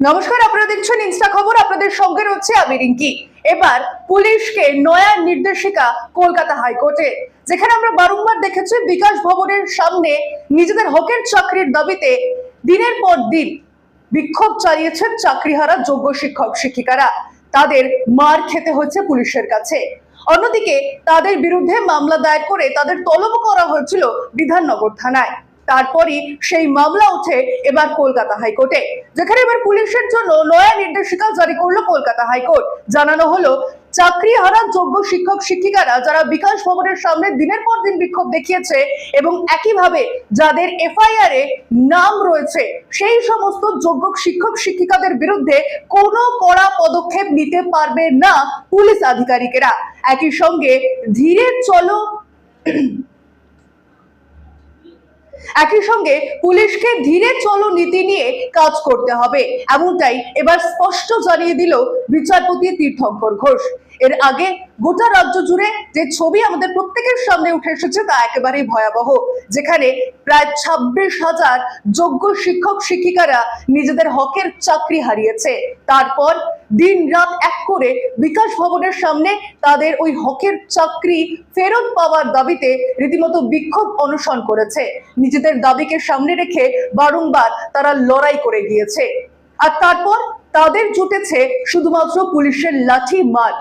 নমস্কার, আপনারা দেখছেন ইনস্টা খবর, আপনাদের সঙ্গে রয়েছে আমি রিঙ্কি। এবার পুলিশকে নয়া নির্দেশিকা কলকাতা হাইকোর্টে, যেখানে আমরা বারংবার দেখেছি বিকাশ ভবনের সামনে নিজেদের হকের চাকরির দাবিতে দিনের পর দিন বিক্ষোভ চালিয়েছেন চাকরিহারা যোগ্য শিক্ষক, শিক্ষিকারা। তাদের মার খেতে হচ্ছে পুলিশের কাছে। অন্যদিকে তাদের বিরুদ্ধে মামলা দায়ের করে তাদের তলব করা হয়েছিল বিধাননগর থানায়। তারপরই সেই মামলা উঠে এবার কলকাতা হাইকোর্টে, যেখানে এবার পুলিশের জন্য নয়া নির্দেশিকা জারি করল কলকাতা হাইকোর্ট। জানানো হলো, চাকরি হারা যোগ্য শিক্ষক শিক্ষিকারা যারা বিকাশ ভবনের সামনে দিনের পর দিন বিক্ষোভ দেখিয়েছে এবং একইভাবে যাদের এফআইআর এ নাম রয়েছে, সেই সমস্ত যোগ্য শিক্ষক শিক্ষিকাদের বিরুদ্ধে কোনো কড়া পদক্ষেপ নিতে পারবে না পুলিশ আধিকারিকেরা। একই সঙ্গে ধীরে চলো একই সঙ্গে পুলিশকে ধীরে চলো নীতি নিয়ে কাজ করতে হবে। এমনটাই এবার স্পষ্ট জানিয়ে দিল বিচারপতি তীর্থঙ্কর ঘোষ। এর আগে গোটা রাজ্য জুড়ে যে ছবি আমাদের প্রত্যেকের সামনে উঠে এসেছে তা একেবারেই ভয়াবহ, যেখানে প্রায় ছাব্বিশ হাজার যোগ্য শিক্ষক, শিক্ষিকারা নিজেদের হকের চাকরি হারিয়েছে। তারপর দিন রাত এক করে বিকাশ ভবনের সামনে তাদের ওই হকের চাকরি ফেরত পাওয়ার দাবিতে রীতিমতো বিক্ষোভ অনশন করেছে। নিজেদের দাবিকে সামনে রেখে বারংবার তারা লড়াই করে গিয়েছে। আর তারপর তাদের জুটেছে শুধুমাত্র পুলিশের লাঠি মার।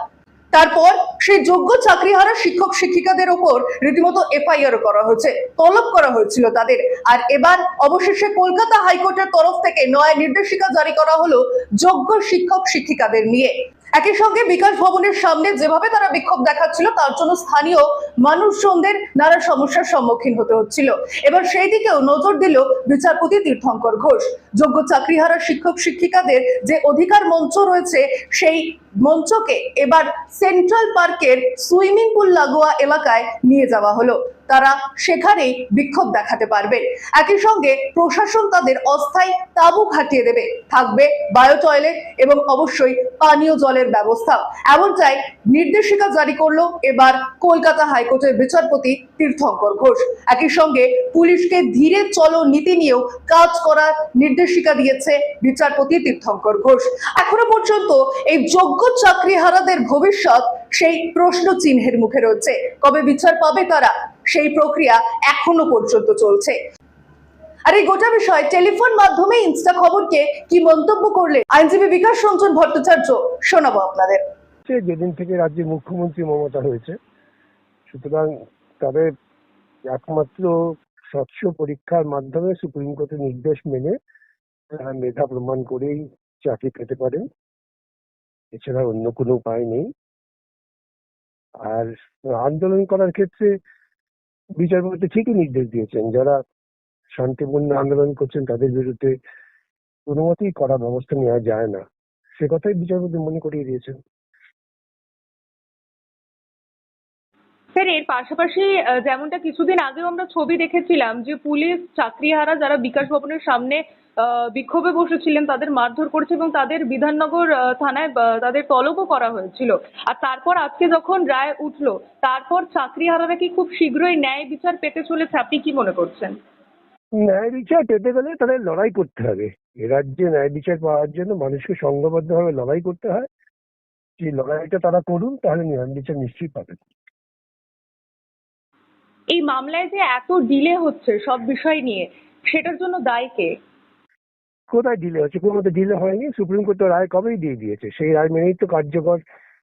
তারপর সেই যোগ্য চাকরি হারা শিক্ষক শিক্ষিকাদের ওপর রীতিমতো এফআইআর করা হয়েছে, তলব করা হয়েছিল তাদের। আর এবার অবশেষে কলকাতা হাইকোর্টের তরফ থেকে নয়া নির্দেশিকা জারি করা হলো যোগ্য শিক্ষক শিক্ষিকাদের নিয়ে। একই সঙ্গে বিকাশ ভবনের সামনে যেভাবে তারা বিক্ষোভ দেখাচ্ছিল, তার জন্য স্থানীয় মানুষজনদের নানা সমস্যার সম্মুখীন হতে হচ্ছিল। এবার সেই দিকেও নজর দিল বিচারপতি তীর্থঙ্কর ঘোষ। যোগ্য চাকরিহারা শিক্ষক শিক্ষিকাদের যে অধিকার মঞ্চ রয়েছে, সেই মঞ্চকে এবার সেন্ট্রাল পার্কের সুইমিং পুল লাগোয়া এলাকায় নিয়ে যাওয়া হলো। তারা সেখানেই বিক্ষোভ দেখাতে পারবে। একই সঙ্গে প্রশাসন তাদের অস্থায়ী তাঁবু খাটিয়ে দেবে। থাকবে বায়ো টয়লেট এবং অবশ্যই পানীয় জলের ব্যবস্থা। এমনটাই নির্দেশিকা জারি করল এবার কলকাতা হাইকোর্টের বিচারপতি তীর্থঙ্কর ঘোষ। একই সঙ্গে পুলিশকে ধীরে চলো নীতি নিয়েও কাজ করার নির্দেশিকা দিয়েছে বিচারপতি তীর্থঙ্কর ঘোষ। এখনও পর্যন্ত এই যোগ্য চাকরিহারাদের ভবিষ্যৎ সেই প্রশ্ন চিহ্নের মুখে রয়েছে। কবে বিচার পাবে তারা? সেই প্রক্রিয়া এখনও পর্যন্ত চলছে। আর এই গোটা বিষয়ে টেলিফোন মাধ্যমে ইনস্টা খবরকে কি মন্তব্য করলে আইনজীবী বিকাশ রঞ্জন ভট্টাচার্য শোনাবো আপনাদের। যেদিন থেকে রাজ্যের মুখ্যমন্ত্রী মমতা হয়েছে, সুতরাং তাদের একমাত্র স্বচ্ছ পরীক্ষার মাধ্যমে সুপ্রিম কোর্টের নির্দেশ মেনে তারা মেধা প্রমাণ করেই চাকরি পেতে পারেন এছাড়া অন্য কোনো উপায় নেই। আর আন্দোলন করার ক্ষেত্রে বিচারপতি ঠিকই নির্দেশ দিয়েছেন, যারা শান্তিপূর্ণ আন্দোলন করছেন তাদের বিরুদ্ধে কোনো মতেই কড়া ব্যবস্থা নেওয়া যায় না। সে কথাই বিচারপতি মনে করিয়ে দিয়েছেন। স্যার, এর পাশাপাশি যেমনটা কিছুদিন আগেও আমরা ছবি দেখেছিলাম যে পুলিশ, চাকরিহারা যারা বিকাশ ভবনের সামনে বিক্ষোভে বসেছিলেন তাদের মারধর করেছে এবং তাদের বিধাননগর থানায় তাদের তলবও করা হয়েছিল। আর তারপর আজকে যখন রায় উঠল তারপর চাকরিহারারা কি খুব শীঘ্রই ন্যায় বিচার পেতে চলেছে? আপনি কি মনে করছেন? ন্যায় বিচার পেতে গেলে তাদের লড়াই করতে হবে। এ রাজ্যে ন্যায় বিচার পাওয়ার জন্য মানুষকে সংঘবদ্ধভাবে লড়াই করতে হয়। যে লড়াইটা তারা করুন তাহলে ন্যায় বিচার নিশ্চয়ই পাবেন। এই মামলায় যে এত ডিলে হচ্ছে সব বিষয় নিয়ে সেটার জন্য দায়ী কে? কোথায় ডিলে হচ্ছে? কোনো মতো ডিলে হয়নি সুপ্রিম কোর্ট তো রায় কবেই দিয়ে দিয়েছে? সেই রায় মেনেই তো কার্যকর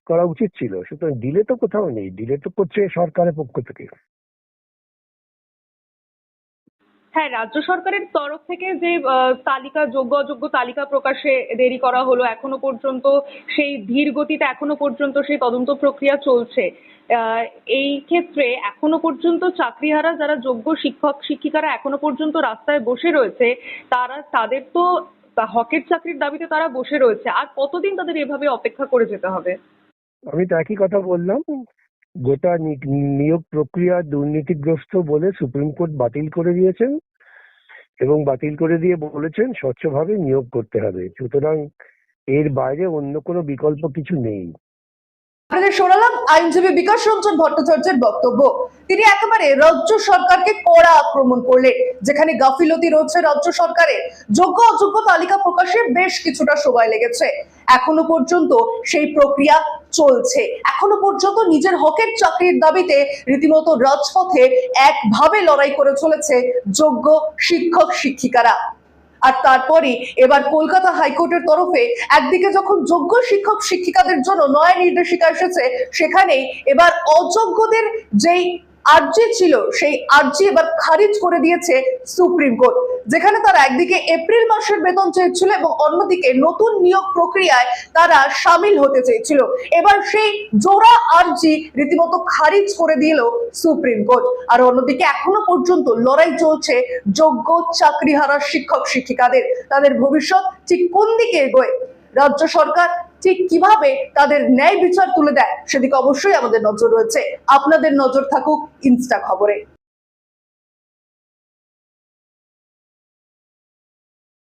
করা উচিত ছিল। সুতরাং ডিলে তো কোথাও নেই ডিলে তো করছে সরকারের পক্ষ থেকে। হ্যাঁ রাজ্য সরকারের তরফ থেকে যে তালিকা, যোগ্য অযোগ্য তালিকা প্রকাশে দেরি করা হলো এখনও পর্যন্ত, সেই ধীর গতিতে এখনও পর্যন্ত সেই তদন্ত প্রক্রিয়া চলছে। এই ক্ষেত্রে এখনও পর্যন্ত চাকরিহারা যারা যোগ্য শিক্ষক, শিক্ষিকারা এখনও পর্যন্ত রাস্তায় বসে রয়েছে, তারা, তাদের তা হকের চাকরির দাবিতে তারা বসে রয়েছে। আর কতদিন তাদের এভাবে অপেক্ষা করে যেতে হবে? আমি তো একই কথা বললাম। গোটা নিয়োগ প্রক্রিয়া দুর্নীতিগ্রস্ত বলে সুপ্রিম কোর্ট বাতিল করে দিয়েছেন এবং বাতিল করে দিয়ে বলেছেন স্বচ্ছভাবে নিয়োগ করতে হবে। সুতরাং এর বাইরে অন্য কোনো বিকল্প কিছু নেই। আপনাদের শোনালাম আইনজীবী বিকাশ রঞ্জন ভট্টাচার্যের বক্তব্য। তিনি একেবারে রাজ্য সরকারকে কড়া আক্রমণ করলেন, যেখানে গাফিলতি রয়েছে রাজ্য সরকারের যোগ্য অযোগ্য তালিকা প্রকাশে বেশ কিছুটা সময় লেগেছে। এখনও পর্যন্ত সেই প্রক্রিয়া চলছে। এখনও পর্যন্ত নিজের হকের চাকরির দাবিতে রীতিমতো রাজপথে একভাবে লড়াই করে চলেছে যোগ্য শিক্ষক শিক্ষিকারা আর তারপরে এবার কলকাতা হাইকোর্টের তরফে একদিকে যখন যোগ্য শিক্ষক শিক্ষিকাদের জন্য নয়া নির্দেশিকা এসেছে সেখানে এবার অযোগ্যদের যেই আর্জি ছিল, সেই আর্জি এবার খারিজ করে দিয়েছে সুপ্রিম কোর্ট। যেখানে তারা একদিকে এপ্রিল মাসের বেতন চেয়েছিল এবং অন্যদিকে নতুন নিয়োগ প্রক্রিয়ায় তারা সামিল হতে চেয়েছিল। এবার সেই জোড়া আর্জি রীতিমতো খারিজ করে দিল সুপ্রিম কোর্ট। আর অন্যদিকে এখনও পর্যন্ত লড়াই চলছে যোগ্য চাকরি চাকরিহারা শিক্ষক শিক্ষিকাদের। তাদের ভবিষ্যৎ ঠিক কোন দিকে এগোয়? রাজ্য সরকার ঠিক কীভাবে তাদের ন্যায় বিচার তুলে দেয়? সেদিকে অবশ্যই আমাদের নজর রয়েছে। আপনাদের নজর থাকুক ইনস্টা খবরে।